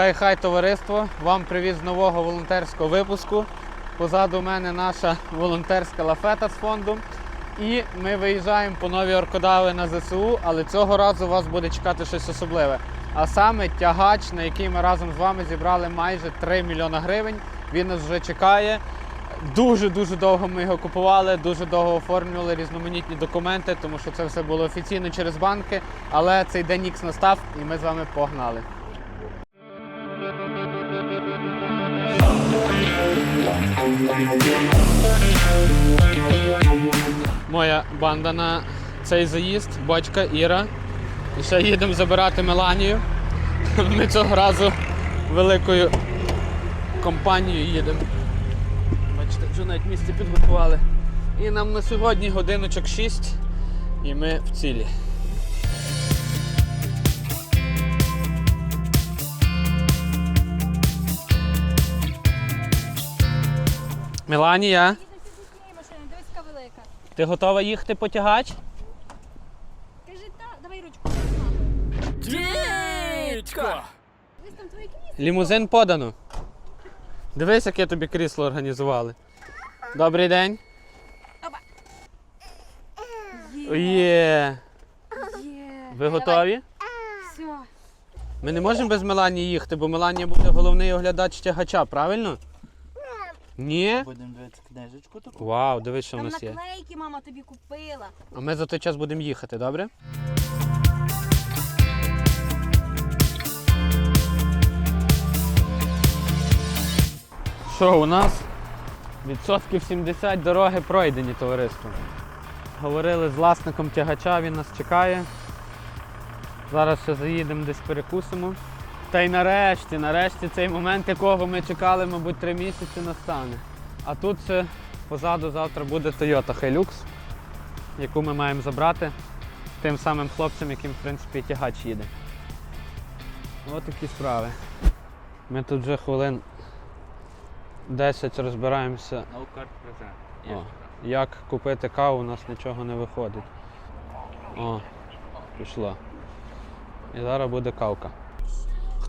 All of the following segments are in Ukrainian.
Хай-хай товариство! Вам привіз з нового волонтерського випуску. Позаду мене наша волонтерська лафета з фонду. І ми виїжджаємо по нові оркодави на ЗСУ, але цього разу вас буде чекати щось особливе. А саме тягач, на який ми разом з вами зібрали майже 3 мільйона гривень. Він нас вже чекає. Дуже-дуже довго ми його купували, дуже довго оформлювали різноманітні документи, тому що це все було офіційно через банки. Але цей день ікс настав і ми з вами погнали. Моя банда на цей заїзд, бочка Іра. І ще їдемо забирати Меланію. Ми цього разу великою компанією їдемо. Бачите, вже навіть місце підготували. І нам на сьогодні годиночок 6 і ми в цілі. Меланія, дивись, велика. ти готова їхати потягач? Кажи так, давай ручку. Дідько! Лімузин подано. Дивись, яке тобі крісло організували. Добрий день. Є. Є. Ви готові? Все. Ми не можемо без Меланії їхати, бо Меланія буде головний оглядач тягача, правильно? Ні? Будемо дивитися книжечку таку. Вау, дивись, що в Там нас є. наклейки мама тобі купила. А ми за той час будемо їхати, добре? Що у нас? Відсотків 70 дороги пройдені, товариство. Говорили з власником тягача, він нас чекає. Зараз ще заїдемо десь перекусимо. Та й нарешті, нарешті цей момент, якого ми чекали, мабуть, три місяці настане. А тут позаду завтра буде Toyota Hilux яку ми маємо забрати тим самим хлопцям, яким, в принципі, тягач їде. Ось такі справи. Ми тут вже хвилин 10 розбираємося, Наукарт презент. О. як купити каву, у нас нічого не виходить. О, пішло. І зараз буде кавка.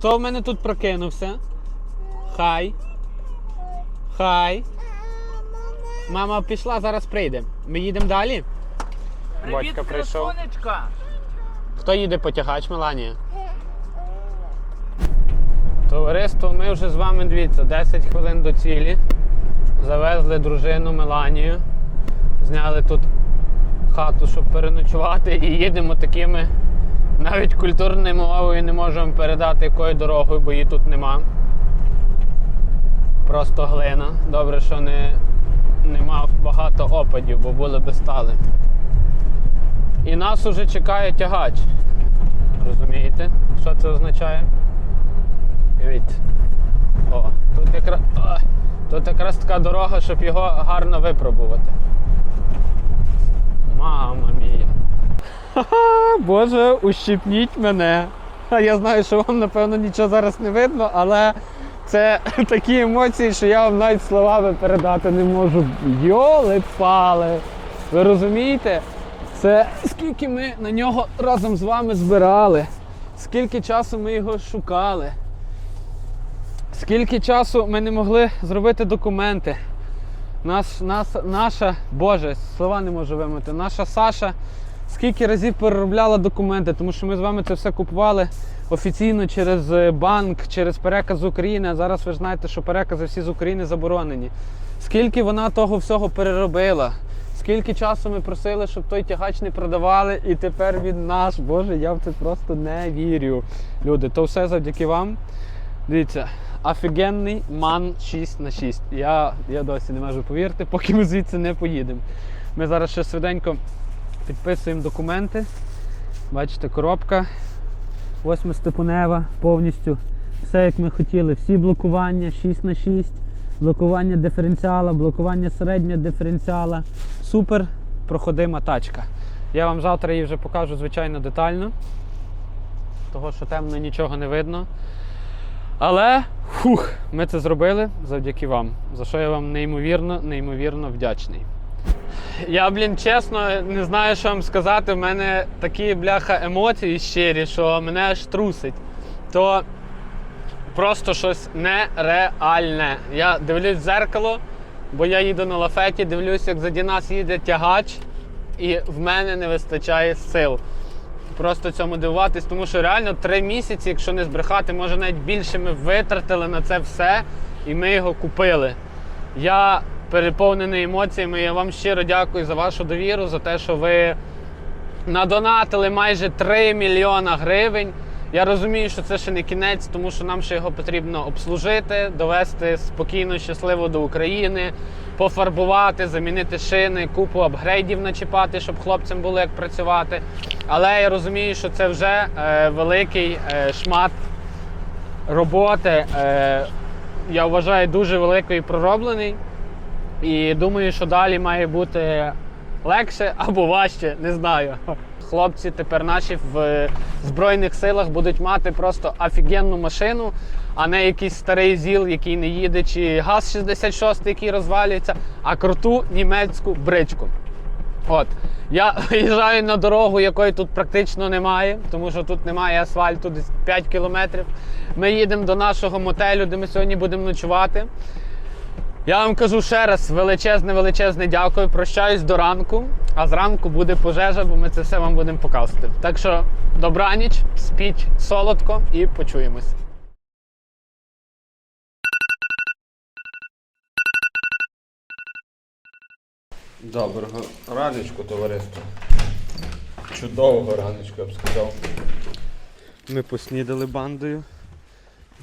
Хто в мене тут прокинувся? Хай. Хай. Мама пішла, зараз прийде. Ми їдемо далі? Батько прийшов. красунечка! Хто їде потягач, Меланія? Товариство, ми вже з вами дивіться, 10 хвилин до цілі. Завезли дружину Меланію. Зняли тут хату, щоб переночувати, і їдемо такими навіть культурною мовою не можемо передати якою дорогою, бо її тут нема. Просто глина. Добре, що не, нема багато опадів, бо були би стали. І нас уже чекає тягач. Розумієте, що це означає? Дивіться. О, тут якраз, о, тут якраз така дорога, щоб його гарно випробувати. Мама мія. Ха-ха, Боже, ущипніть мене. Я знаю, що вам, напевно, нічого зараз не видно, але це такі емоції, що я вам навіть словами передати не можу. Йоли пали. Ви розумієте? Це скільки ми на нього разом з вами збирали, скільки часу ми його шукали, скільки часу ми не могли зробити документи. Наш, нас, наша, Боже, слова не можу вимити, наша Саша скільки разів переробляла документи, тому що ми з вами це все купували офіційно через е, банк, через переказ з України. А зараз ви ж знаєте, що перекази всі з України заборонені. Скільки вона того всього переробила? Скільки часу ми просили, щоб той тягач не продавали, і тепер він наш. Боже, я в це просто не вірю. Люди, то все завдяки вам. Дивіться, офігенний ман 6 на 6. Я, я досі не можу повірити, поки ми звідси не поїдемо. Ми зараз ще швиденько підписуємо документи. Бачите, коробка. Восьмистепенева повністю. Все як ми хотіли. Всі блокування 6 на 6 блокування диференціала, блокування середнього диференціала. Супер проходима тачка. Я вам завтра її вже покажу, звичайно, детально. Того, що темно нічого не видно. Але фух, ми це зробили завдяки вам. За що я вам неймовірно, неймовірно вдячний. Я, блін, чесно, не знаю, що вам сказати. У мене такі бляха емоції щирі, що мене аж трусить. То просто щось нереальне. Я дивлюсь в дзеркало, бо я їду на лафеті, дивлюсь, як заді нас їде тягач, і в мене не вистачає сил. Просто цьому дивуватись, тому що реально три місяці, якщо не збрехати, може навіть більше ми витратили на це все, і ми його купили. Я переповнений емоціями. Я вам щиро дякую за вашу довіру, за те, що ви надонатили майже 3 мільйона гривень. Я розумію, що це ще не кінець, тому що нам ще його потрібно обслужити, довести спокійно, щасливо до України, пофарбувати, замінити шини, купу апгрейдів начіпати, щоб хлопцям було як працювати. Але я розумію, що це вже е, великий е, шмат роботи. Е, я вважаю, дуже великий і пророблений. І думаю, що далі має бути легше або важче, не знаю. Хлопці тепер наші в Збройних силах будуть мати просто офігенну машину, а не якийсь старий ЗІЛ, який не їде, чи ГАЗ-66, який розвалюється, а круту німецьку бричку. От. Я виїжджаю на дорогу, якої тут практично немає, тому що тут немає асфальту, десь 5 кілометрів. Ми їдемо до нашого мотелю, де ми сьогодні будемо ночувати. Я вам кажу ще раз величезне, величезне дякую. Прощаюсь до ранку, а зранку буде пожежа, бо ми це все вам будемо показувати. Так що добраніч, спіть солодко і почуємось. Доброго раночку, товариство. Чудового раночку, я б сказав. Ми поснідали бандою.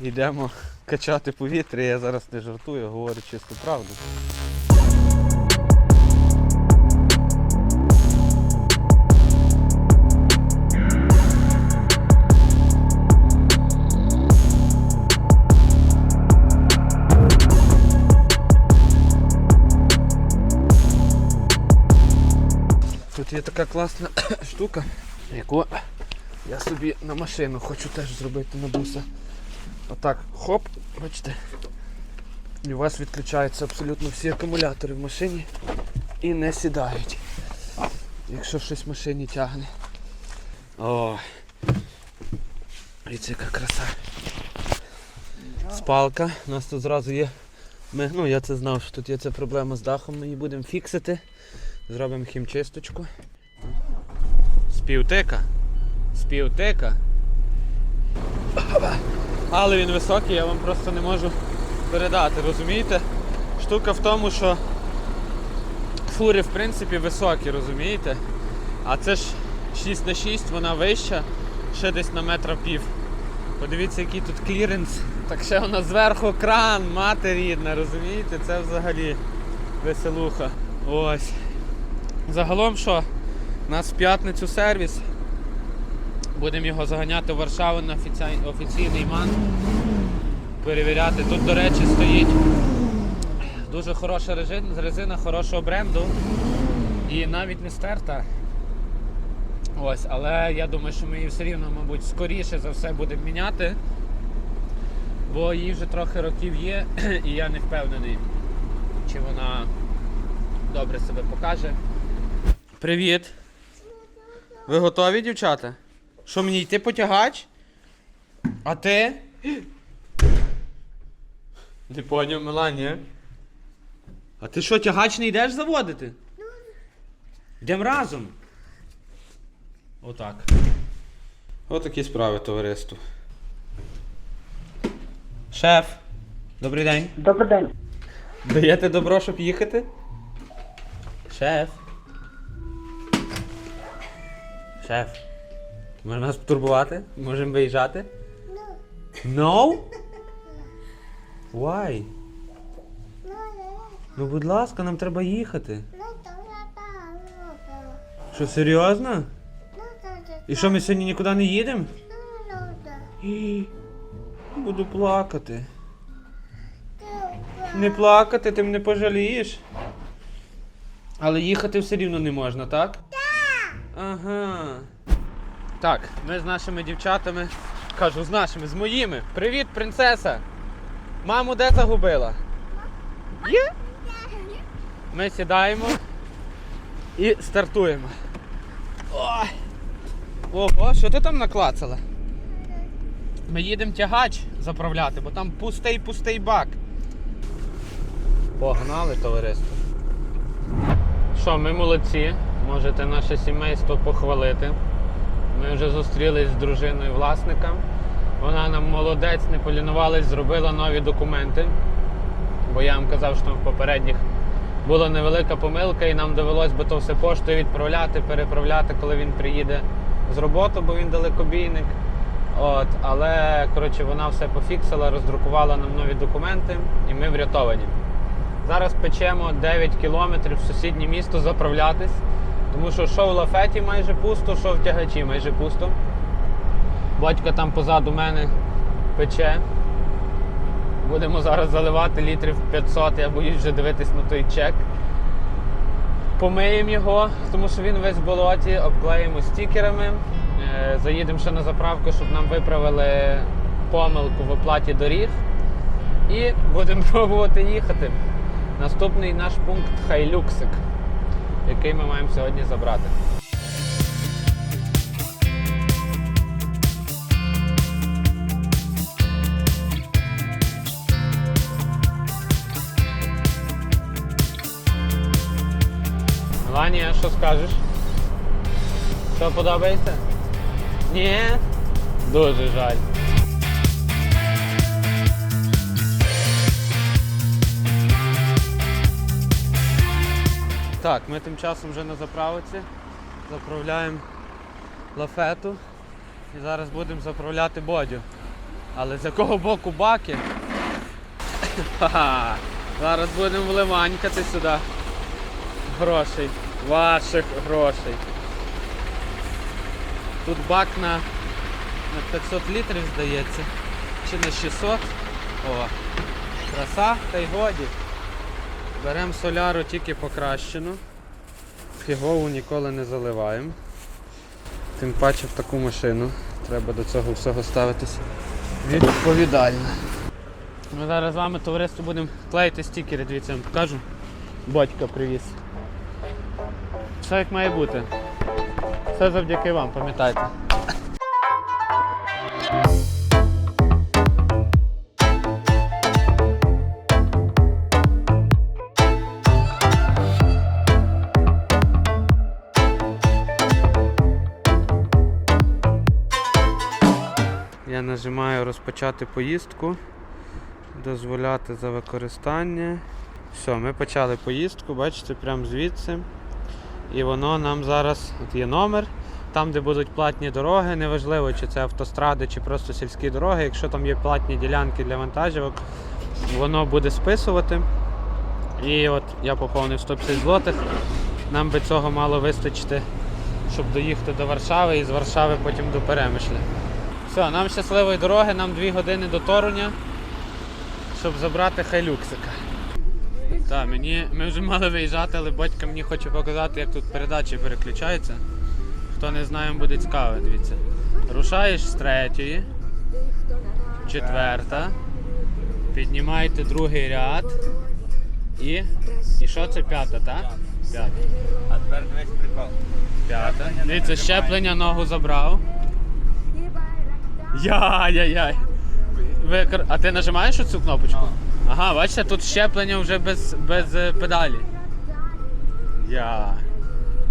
Йдемо качати повітря. Я зараз не жартую, говорю чисту правду. Тут є така класна штука, яку я собі на машину хочу теж зробити на буса. Отак, хоп, бачите. І у вас відключаються абсолютно всі акумулятори в машині і не сідають. Якщо щось в машині тягне. О! Дивіться, яка краса. Спалка. У нас тут зразу є. Ми, ну я це знав, що тут є ця проблема з дахом, ми її будемо фіксити. Зробимо хімчисточку. Співтика. Співтика. Але він високий, я вам просто не можу передати, розумієте? Штука в тому, що фури в принципі високі, розумієте? А це ж 6 на 6 вона вища, ще десь на метра пів. Подивіться, який тут кліренс. Так ще вона зверху кран, мати рідна, розумієте? Це взагалі веселуха. Ось. Загалом що? У нас в п'ятницю сервіс. Будемо його заганяти в Варшаву на офіцій- офіційний ман. Перевіряти. Тут, до речі, стоїть дуже хороша резина, резина хорошого бренду. І навіть не стерта. Ось, але я думаю, що ми її все рівно, мабуть, скоріше за все будемо міняти. Бо їй вже трохи років є, і я не впевнений, чи вона добре себе покаже. Привіт! Ви готові, дівчата? Що мені йти потягач? А ти? Не поняв, Меланія. А ти що, тягач не йдеш заводити? Йдемо разом. Отак. Отакі справи, товариство. Шеф, добрий день. Добрий день. Даєте добро, щоб їхати? Шеф. Шеф. Може нас потурбувати? Можемо виїжджати? No. Why? Ну, будь ласка, нам треба їхати. Що, серйозно? І що, ми сьогодні нікуди не їдемо? І... Буду плакати. Не плакати, ти мене пожалієш. Але їхати все рівно не можна, так? Так. Ага. Так, ми з нашими дівчатами. Кажу, з нашими, з моїми. Привіт, принцеса! Маму де загубила? Є? Ми сідаємо і стартуємо. Ой. Ого, що ти там наклацала? Ми їдемо тягач. заправляти, бо там пустий пустий бак. Погнали, товариство. Що, ми молодці. Можете наше сімейство похвалити. Ми вже зустрілись з дружиною власника. Вона нам молодець, не полінувалась, зробила нові документи. Бо я вам казав, що там в попередніх була невелика помилка, і нам довелось би то все поштою відправляти, переправляти, коли він приїде з роботи, бо він далекобійник. От, але коротше, вона все пофіксила, роздрукувала нам нові документи, і ми врятовані. Зараз печемо 9 кілометрів в сусіднє місто заправлятись, тому що що в лафеті майже пусто, що в тягачі майже пусто. Батько там позаду мене пече. Будемо зараз заливати літрів 500, я боюсь вже дивитись на той чек. Помиємо його, тому що він весь в болоті, обклеїмо стікерами. Е, Заїдемо ще на заправку, щоб нам виправили помилку в оплаті доріг. І будемо пробувати їхати. Наступний наш пункт Хайлюксик, який ми маємо сьогодні забрати. Меланія, що скажеш? Що подобається? Ні? Дуже жаль. Так, ми тим часом вже на заправці. Заправляємо лафету. І зараз будемо заправляти бодю. Але з якого боку баки? Зараз будемо вливанькати сюди грошей. Ваших грошей. Тут бак на, на 500 літрів, здається. Чи на 600. О, краса, та й годі. Беремо соляру тільки покращену. Фігову ніколи не заливаємо. Тим паче в таку машину. Треба до цього всього ставитись відповідально. Ми зараз з вами товариство будемо клеїти стікери, дивіться, я вам покажу. Батька привіз. Все як має бути. Все завдяки вам, пам'ятайте. Нажимаю розпочати поїздку, дозволяти за використання. Все, ми почали поїздку, бачите, прямо звідси. І воно нам зараз от є номер, там, де будуть платні дороги, неважливо, чи це автостради, чи просто сільські дороги. Якщо там є платні ділянки для вантажівок, воно буде списувати. І от я поповнив 150 злотих. Нам би цього мало вистачити, щоб доїхати до Варшави і з Варшави потім до Перемишля. Все, нам щасливої дороги, нам 2 години до Торуня, щоб забрати хайлюксика. Так, мені ми вже мали виїжджати, але батько мені хоче показати, як тут передачі переключаються. Хто не знає, буде цікаво, дивіться. Рушаєш з третьої, четверта, піднімаєте другий ряд і. І що це п'ята, так? П'ята. А тепер дивись прикол. П'ята. Дивіться, щеплення ногу забрав. Яй-яй-яй. Ви, а ти нажимаєш цю кнопочку? Ага, бачите, тут щеплення вже без, без е, педалі. Я.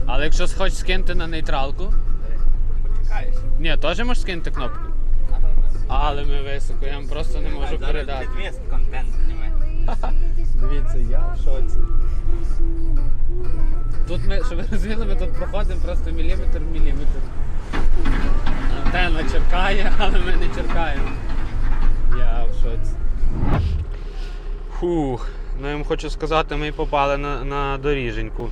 Але якщо хочеш скинути на нейтралку. Почекаєш. Ні, теж можеш скинути кнопку. Але ми високо, я вам просто не можу передати. Підвіст контент зніме. Дивіться, я в шоці. Тут ми, щоб ви розуміли, ми тут проходимо просто міліметр в міліметр. Антенна черкає, але ми не черкаємо. Я в шоці. Фух, ну я вам хочу сказати, ми попали на, на доріженьку.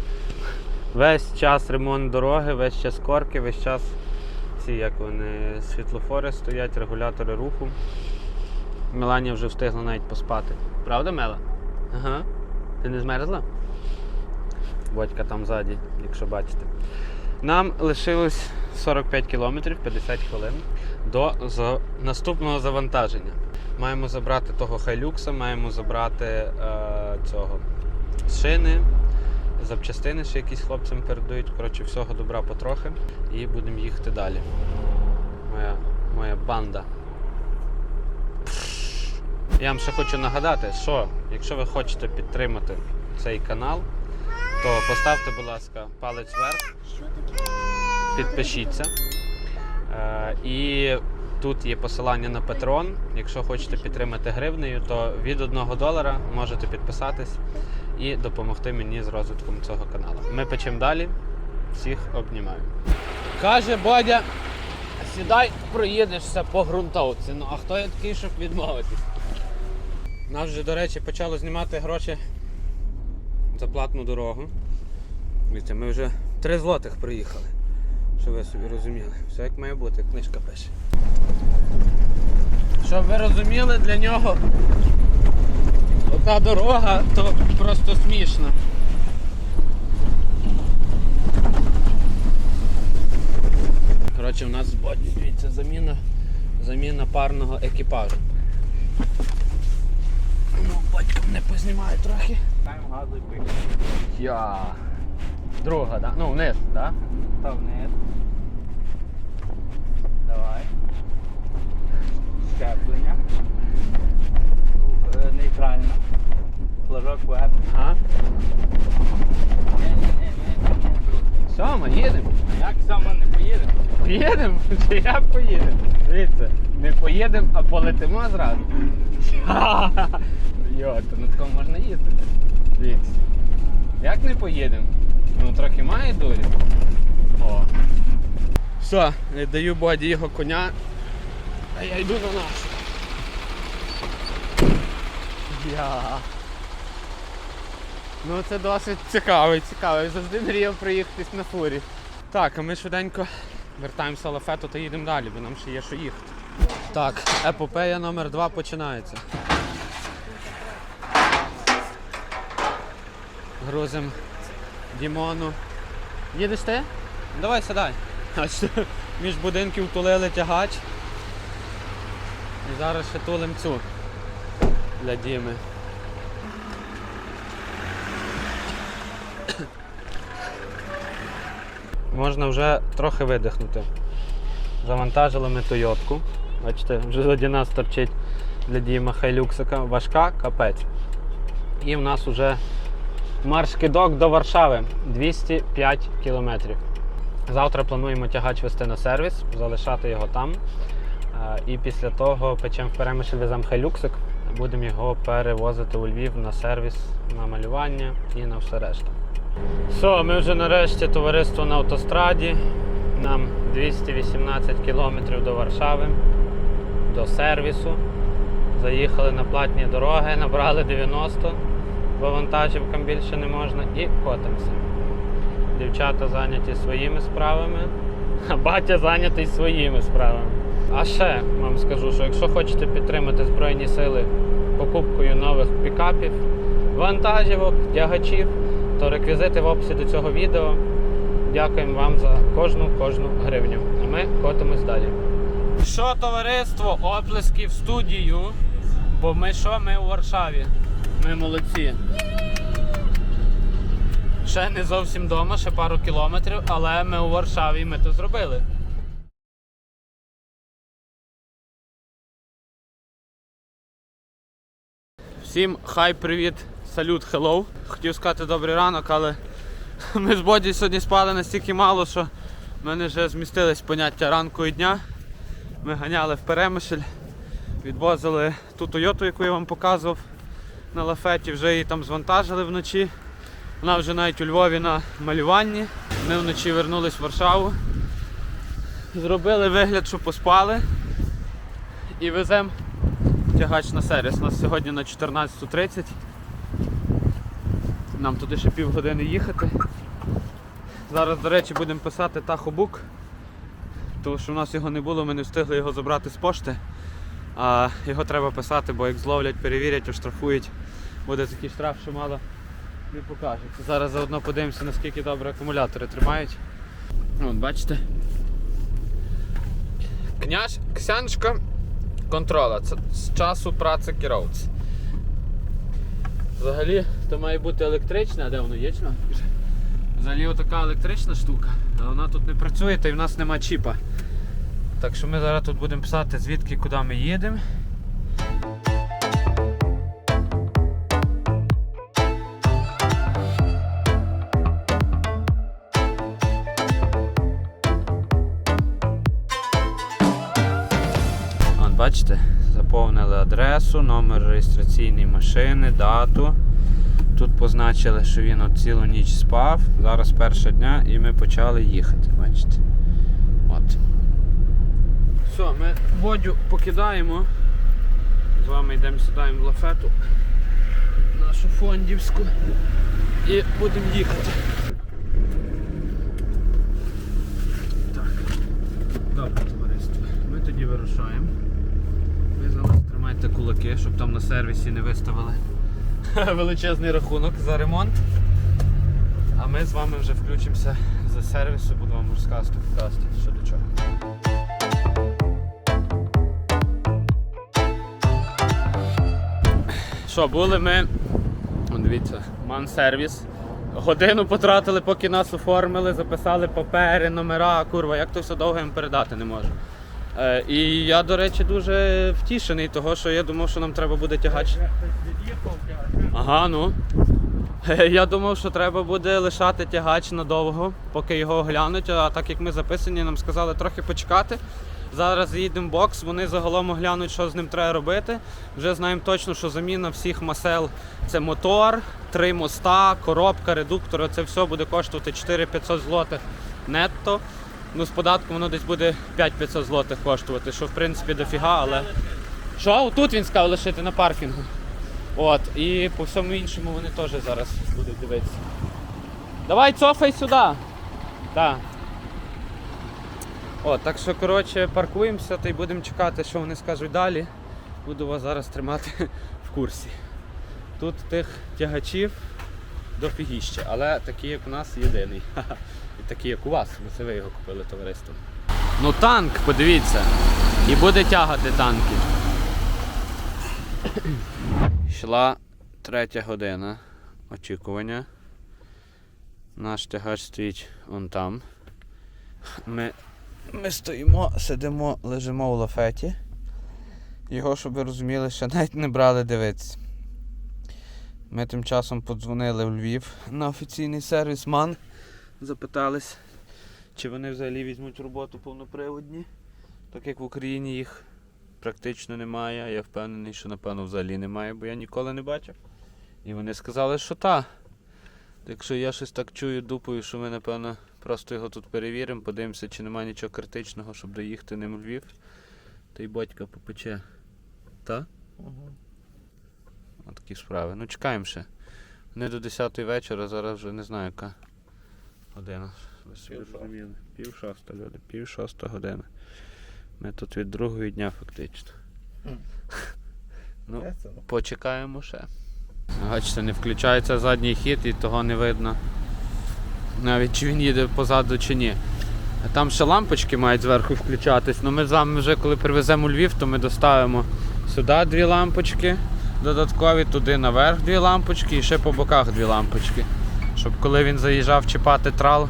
Весь час ремонт дороги, весь час корки, весь час ці як вони, світлофори стоять, регулятори руху. Меланія вже встигла навіть поспати. Правда, Мела? Ага. Ти не змерзла? Батька там ззаді, якщо бачите. Нам лишилось 45 кілометрів, 50 хвилин до наступного завантаження. Маємо забрати того хайлюкса, маємо забрати е, цього шини, запчастини, що якісь хлопцям передають. Коротше, всього добра потрохи. І будемо їхати далі. Моя, моя банда. Я вам ще хочу нагадати, що якщо ви хочете підтримати цей канал, то поставте, будь ласка, палець вверх, підпишіться. Е, І тут є посилання на Patreon. Якщо хочете підтримати гривнею, то від 1 долара можете підписатись і допомогти мені з розвитком цього каналу. Ми печемо далі. Всіх обнімаю. Каже Бодя, сідай, проїдешся по ґрунтовці. Ну а хто я такий, щоб відмовитись? Нас вже, до речі, почало знімати гроші за платну дорогу. Дивіться, ми вже 3 злотих проїхали. Щоб ви собі розуміли. Все як має бути, книжка пише. Щоб ви розуміли, для нього ота дорога то просто смішно. Коротше, у нас дивіться, заміна, заміна парного екіпажу. Ну, батько мене познімає трохи. Тайм газу і. Я. Друга, да? Ну, вниз, да? Та вниз. Давай. Щеплення. Е, Нейтрально. Флажок вверх. Ага. Ні-ні-ні. Все, ми їдемо. А Як саме не поїде? Поїдемо? Чи як поїдемо? Дивіться, не поїдемо, а полетимо зразу. Йо, то на такому можна їздити. Дивіться. Як не поїдемо? Ну трохи має дурі. О. Все, даю Боді його коня. А я йду на нашу. Я. Ну це досить цікавий, цікавий. Завжди мріяв приїхатись на фурі. Так, а ми швиденько вертаємося лафету та їдемо далі, бо нам ще є що їхати. Так, епопея номер 2 починається. Грузим Дімону. Їдеш ти? Давай сідай. Між будинків тулили тягач. І зараз ще тулим цю для Діми. Можна вже трохи видихнути. Завантажили ми Тойотку. Бачите, вже заді нас торчить для Діма Хайлюксика. Важка, капець. І в нас вже марш-кидок до Варшави 205 кілометрів. Завтра плануємо тягач вести на сервіс, залишати його там. Е, І після того печемо в перемишль веземо Хайлюксик. Будемо його перевозити у Львів на сервіс, на малювання і на все решта. Все, ми вже нарешті товариство на автостраді. Нам 218 кілометрів до Варшави, до сервісу. Заїхали на платні дороги, набрали 90, бо більше не можна і котимося. Дівчата зайняті своїми справами, а батя зайнятий своїми справами. А ще вам скажу, що якщо хочете підтримати Збройні сили покупкою нових пікапів, вантажівок, тягачів, то реквізити в описі до цього відео. Дякуємо вам за кожну кожну гривню. А ми котимось далі. Що, товариство, оплески в студію. Бо ми що? Ми у Варшаві. Ми молодці. Ще не зовсім вдома, ще пару кілометрів, але ми у Варшаві ми то зробили. Всім хай привіт, салют, хеллоу. Хотів сказати добрий ранок, але ми з Боді сьогодні спали настільки мало, що в мене вже змістились поняття ранку і дня. Ми ганяли в перемишль, відвозили ту Тойоту, яку я вам показував на лафеті, вже її там звантажили вночі. Вона вже навіть у Львові на малюванні. Ми вночі вернулись в Варшаву. Зробили вигляд, що поспали. І веземо тягач на сервіс. У нас сьогодні на 14.30. Нам туди ще півгодини їхати. Зараз, до речі, будемо писати тахобук, тому що в нас його не було, ми не встигли його забрати з пошти. А його треба писати, бо як зловлять, перевірять, оштрафують. Буде такий штраф, що мало не покажеться. Зараз заодно подивимося, наскільки добре акумулятори тримають. От, бачите. Княж, ксянчка контрола. Це з часу праці керовці. Взагалі, то має бути електрична, а де воно є? Взагалі отака електрична штука, а вона тут не працює та й в нас нема чіпа. Так що ми зараз тут будемо писати звідки куди ми їдемо. Бачите, заповнили адресу, номер реєстраційної машини, дату. Тут позначили, що він от цілу ніч спав. Зараз перша дня і ми почали їхати, бачите. От. Все, ми водю покидаємо. З вами йдемо сідаємо в лафету. Нашу фондівську. І будемо їхати. Так. Добре, товариство. Ми тоді вирушаємо. Зараз тримайте кулаки, щоб там на сервісі не виставили величезний рахунок за ремонт. А ми з вами вже включимося за сервісу, буду вам розказувати, показувати, що до чого. Що, були ми. О, дивіться, ман-сервіс. Годину потратили, поки нас оформили, записали папери, номера, курва, як то все довго їм передати не можу. Е, і я, до речі, дуже втішений, того, що я думав, що нам треба буде тягач. Ага, ну. Я думав, що треба буде лишати тягач надовго, поки його оглянуть. А так як ми записані, нам сказали трохи почекати. Зараз їдемо в бокс, вони загалом оглянуть, що з ним треба робити. Вже знаємо точно, що заміна всіх масел це мотор, три моста, коробка, редуктор. Це все буде коштувати 4500 злотих нетто. Ну, з податком воно десь буде 5500 злотих коштувати, що в принципі дофіга, але. Що? Тут він сказав лишити на паркінгу. От, і по всьому іншому вони теж зараз будуть дивитися. Давай цофай сюди. Так. О, так що, коротше, паркуємося та й будемо чекати, що вони скажуть далі. Буду вас зараз тримати в курсі. Тут тих тягачів дофігіще, але такий, як у нас, єдиний. Такий, як у вас, бо це ви його купили товариство. Ну танк, подивіться. І буде тягати танки. Йшла третя година очікування. Наш тягач стоїть вон там. Ми, ми стоїмо, сидимо, лежимо у лафеті. Його, щоб ви розуміли, ще навіть не брали дивитися. Ми тим часом подзвонили в Львів на офіційний сервіс МАН. Запитались, чи вони взагалі візьмуть роботу повноприводні, так як в Україні їх практично немає. а Я впевнений, що напевно взагалі немає, бо я ніколи не бачив. І вони сказали, що та. Так що я щось так чую дупою, що ми, напевно, просто його тут перевіримо, подивимося, чи немає нічого критичного, щоб доїхати ним в Львів. Та й батька попече. Та? Угу. Такі справи. Ну чекаємо ще. Вони до 10 вечора, зараз вже не знаю яка година. Пів. Шоста, люди, пів шоста година. Ми тут від другої дня фактично. Ну, почекаємо ще. Бачите, не включається задній хід і того не видно. Навіть чи він їде позаду чи ні. А Там ще лампочки мають зверху включатись. Ну ми з вами вже коли привеземо у Львів, то ми доставимо сюди дві лампочки додаткові, туди наверх дві лампочки і ще по боках дві лампочки. Щоб коли він заїжджав чіпати трал,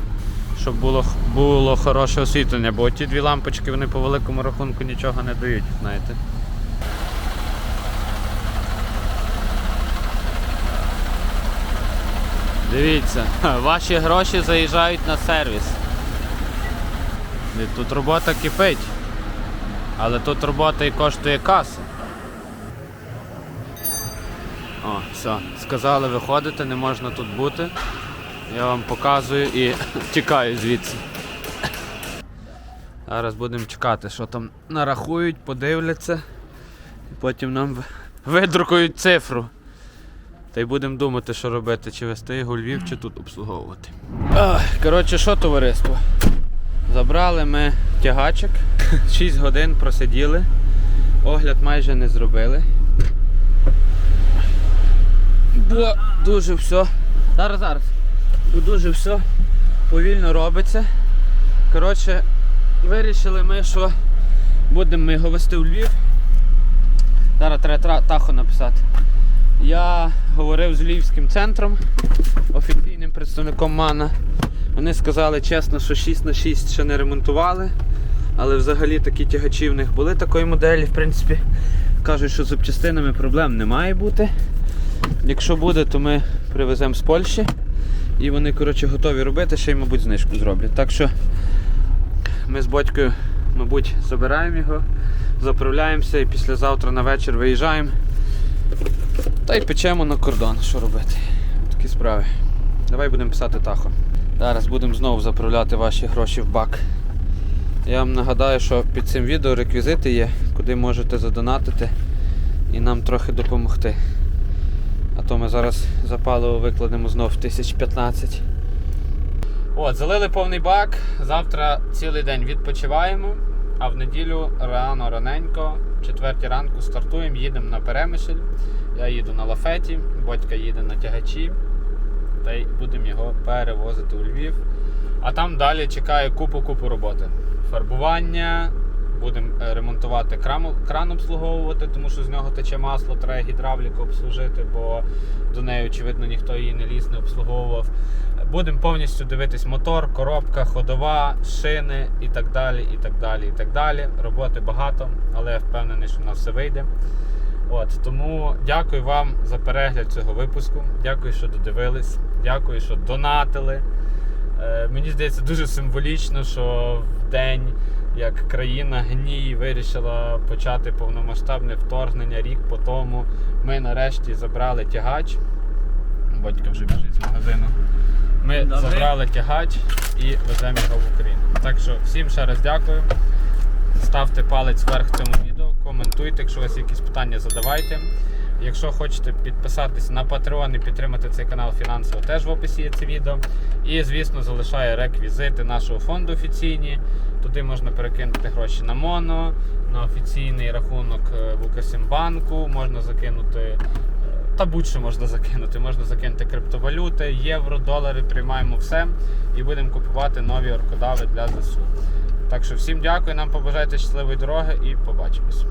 щоб було, було хороше освітлення, бо ті дві лампочки вони по великому рахунку нічого не дають, знаєте. Дивіться, ваші гроші заїжджають на сервіс. Тут робота кипить. Але тут робота і коштує касу. О, все, сказали виходити, не можна тут бути. Я вам показую і тікаю звідси. Зараз будемо чекати, що там нарахують, подивляться. І потім нам ви- видрукують цифру. Та й будемо думати, що робити, чи вести його Львів, чи тут обслуговувати. Коротше, що товариство? Забрали ми тягачик, 6 годин просиділи, огляд майже не зробили. Бо дуже все. Зараз, зараз. Дуже все повільно робиться. Коротше, вирішили ми, що будемо його вести у Львів. Зараз треба тахо написати. Я говорив з Львівським центром, офіційним представником МАНа. Вони сказали чесно, що 6 на 6 ще не ремонтували. Але взагалі такі тягачі в них були такої моделі, в принципі. Кажуть, що з запчастинами проблем не має бути. Якщо буде, то ми привеземо з Польщі. І вони, коротше, готові робити, ще й, мабуть, знижку зроблять. Так що ми з батькою, мабуть, забираємо його, заправляємося і післязавтра на вечір виїжджаємо. Та й печемо на кордон, що робити. Такі справи. Давай будемо писати тахо. Зараз будемо знову заправляти ваші гроші в бак. Я вам нагадаю, що під цим відео реквізити є, куди можете задонатити і нам трохи допомогти. То ми зараз за паливо викладемо знов 1015. От, залили повний бак. Завтра цілий день відпочиваємо, а в неділю рано раненько, четвертій ранку стартуємо, їдемо на Перемишль. Я їду на лафеті, батька їде на тягачі. Та й будемо його перевозити у Львів. А там далі чекає купу-купу роботи. Фарбування, будемо е, ремонтувати кран, кран обслуговувати, тому що з нього тече масло, треба гідравліку обслужити, бо до неї, очевидно, ніхто її не ліз, не обслуговував. Будемо повністю дивитись мотор, коробка, ходова, шини і так далі. і так далі, і так далі. Роботи багато, але я впевнений, що в нас все вийде. От, тому дякую вам за перегляд цього випуску. Дякую, що додивились. Дякую, що донатили. Е, мені здається, дуже символічно, що в день, як країна гній вирішила почати повномасштабне вторгнення рік по тому, ми нарешті забрали тягач. Батько вже біжить з магазину. Ми Добре. забрали тягач і веземо його в Україну. Так що всім ще раз дякую. Ставте палець вверх цьому відео, коментуйте, якщо у вас якісь питання, задавайте. Якщо хочете підписатись на Patreon і підтримати цей канал фінансово, теж в описі є це відео. І, звісно, залишаю реквізити нашого фонду офіційні. Туди можна перекинути гроші на моно, на офіційний рахунок е, в Укрсімбанку, можна закинути. е, Та будь-що можна закинути. Можна закинути криптовалюти, євро, долари, приймаємо все і будемо купувати нові оркодави для ЗСУ. Так що всім дякую, нам побажайте щасливої дороги і побачимось.